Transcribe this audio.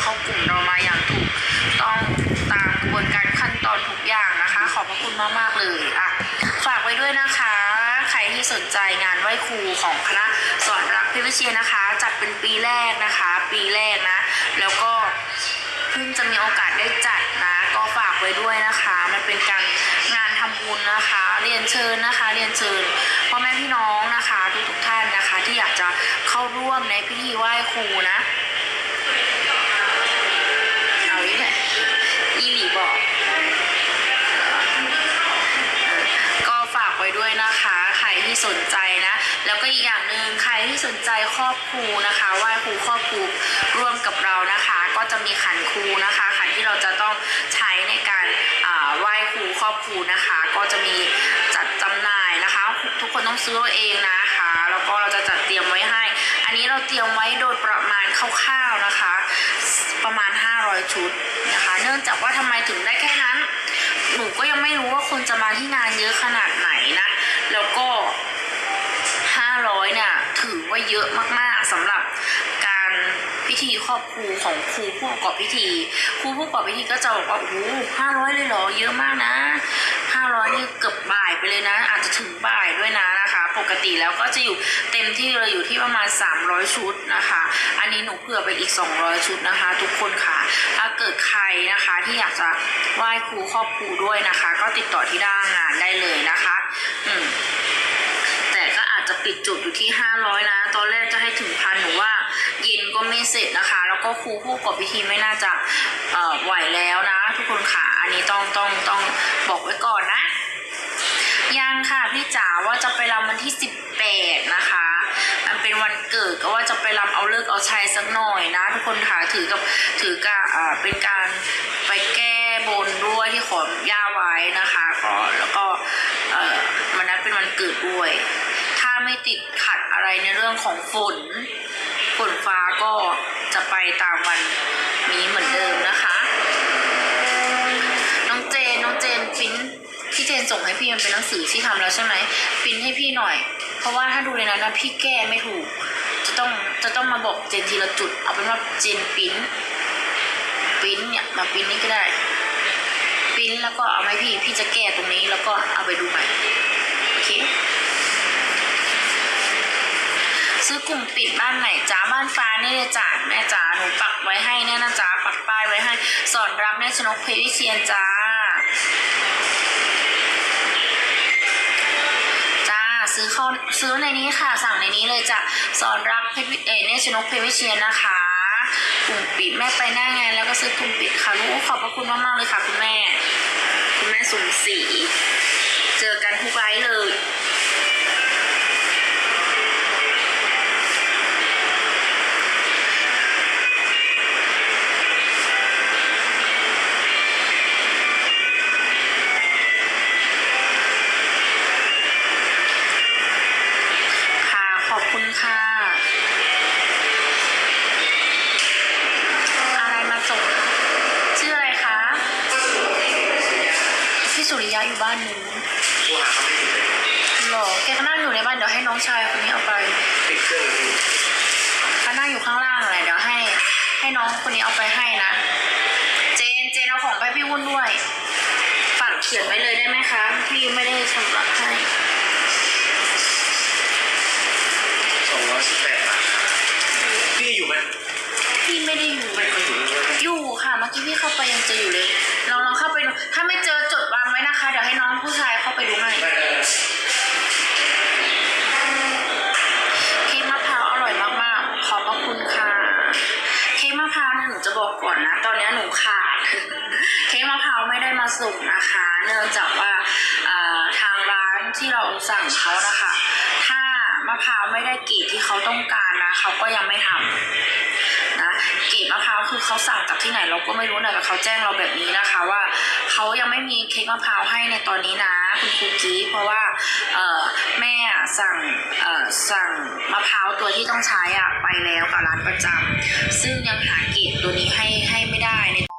เข้ากลุ่มเรามาอย่างถูกต้องตามกระบวนการขั้นตอนทุกอย่างนะคะ ขอบพระคุณมากๆเลยอะฝากไว้ด้วยนะคะ ใครที่สนใจงานไหว้ครูของคณะสอนรักพิวิเชียนะคะ จัดเป็นปีแรกนะคะ ปีแรกนะ แล้วก็เพิ่งจะมีโอกาสได้จัดนะ ก็ฝากไว้ด้วยนะคะ มันเป็นการงานทำบุญนะคะ เรียนเชิญนะคะ เรียนเชิญพ่อแม่พี่น้องนะคะทุกทุกท่านนะคะ ที่อยากจะเข้าร่วมในพิธีไหว้ครูนะ ที่สนใจนะ แล้วก็อีกอย่างหนึ่งใครที่สนใจครอบครูนะคะไหว้ครูครอบครูร่วมกับเรานะคะ ก็จะมีขันครูนะคะ ขันที่เราจะต้องใช้ในการไหว้ครูครอบครูนะคะ ก็จะมีจัดจำหน่ายนะคะ ทุกคนต้องซื้อเอเองนะคะ แล้วก็เราจะจัดเตรียมไว้ให้ อันนี้เราเตรียมไว้โดยประมาณคร่าวๆนะคะ ประมาณ 500 ชุดนะคะ เนื่องจากว่าทำไมถึงได้แค่นั้น หนูก็ยังไม่รู้ว่าคนจะมาที่งานเยอะขนาดไหนนะ แล้วก็ 500 เนี่ย ถือว่าเยอะมากๆสำหรับการพิธีครอบครูของครูผู้ประกอบพิธี ครูผู้ประกอบพิธีก็จะบอกว่าโอ้โห500เลยเหรอ เยอะมากนะ 500 นี่เกือบบ่ายไปเลยนะ อาจจะถึงบ่ายด้วยนะ ปกติแล้วก็จะอยู่เต็มที่เลยอยู่ที่ประมาณ 300 ชุดนะคะ อันนี้หนูเผื่อไปอีก 200 ชุดนะคะ ทุกคนค่ะ ถ้าเกิดใครนะคะที่อยากจะไหว้ครูครอบครูด้วยนะคะ ก็ติดต่อที่ด้านงานได้เลยนะคะ อืมแต่ก็อาจจะปิดจุดอยู่ที่ 500 นะ ตอนแรกจะให้ถึงพันหนูว่าเย็นก็ไม่เสร็จนะคะ แล้วก็ครูผู้ประกอบพิธีไม่น่าจะไหวแล้วนะ ทุกคนค่ะ อันนี้ต้องต้องต้องบอกไว้ก่อนนะ ยังค่ะพี่จ๋าว่าจะไปรำวันที่ 18 นะคะ มันเป็นวันเกิดก็ว่าจะไปรำเอาเลิกเอาชัยสักหน่อยนะ ทุกคนค่ะถือกับถือกับอ่าเป็นการไปแก้บนด้วยที่ขอย่าไว้นะคะก็แล้วก็เอ่อมันนั้นเป็นวันเกิดด้วย ถ้าไม่ติดขัดอะไรในเรื่องของฝน ส่งให้พี่มันเป็นหนังสือที่ทำแล้วใช่ไหมปริ้นให้พี่หน่อย เพราะว่าถ้าดูในนั้นนะพี่แก้ไม่ถูก จะต้องจะต้องมาบอกเจนทีละจุด เอาเป็นว่าเจนปริ้นปริ้นเนี่ยมาปริ้นนี่ก็ได้ปริ้นแล้วก็เอาไหมพี่พี่จะแก้ตรงนี้แล้วก็เอาไปดูใหม่โอเคซื้อกลุ่มปิดบ้านไหนจ้าบ้านฟ้านี่เลยจ้าแม่จ๋าหนูปักไว้ให้เนี่ยนะจ้าปักป้ายไว้ให้ สอนรับแม่ชนกเพวิเชียนจ้า จ้า ซื้อเข้าซื้อในนี้ค่ะ สั่งในนี้เลยจะสอนรับเพชรเอเนชนกเพชรวิเชียนนะคะกลุ่มปิดแม่ไปหน้างานแล้วก็ซื้อกลุ่มปิดค่ะลูกขอบพระคุณมากๆเลยค่ะคุณแม่ คุณแม่สมศรีเจอกันทุกไลฟ์เลย สุริยะอยู่บ้านนู้นตัวหาเขาไม่ถึงเลยหรอแกก็นั่งอยู่ในบ้านเดี๋ยวให้น้องชายคนนี้เอาไปติดเครื่องอยู่เขานั่งอยู่ข้างล่างอะไรเดี๋ยวให้ ให้น้องคนนี้เอาไปให้นะ เจนเจนเอาของไปให้พี่วุ่นด้วย ฝากเขียนไว้เลยได้ไหมคะ พี่ไม่ได้ชำระให้สองร้อยสิบแปด จะบอกก่อนนะ ตอนนี้หนูขาดเค้กมะพร้าวไม่ได้มาส่งนะคะ เนื่องจากว่าทางร้านที่เราสั่งเขานะคะ ถ้ามะพร้าวไม่ได้เกรดที่เขาต้องการนะเขาก็ยังไม่ทำนะเกรดมะพร้าวคือเขาสั่งจากที่ไหนเราก็ไม่รู้นะแต่เขาแจ้งเราแบบนี้นะคะ เขายังไม่มีเค้กมะพร้าวให้ในตอนนี้นะคุณครูกี้เพราะว่าเออแม่สั่งเออสั่งมะพร้าวตัวที่ต้องใช้อะไปแล้วกับร้านประจำซึ่งยังหาเกรดตัวนี้ให้ให้ไม่ได้ใน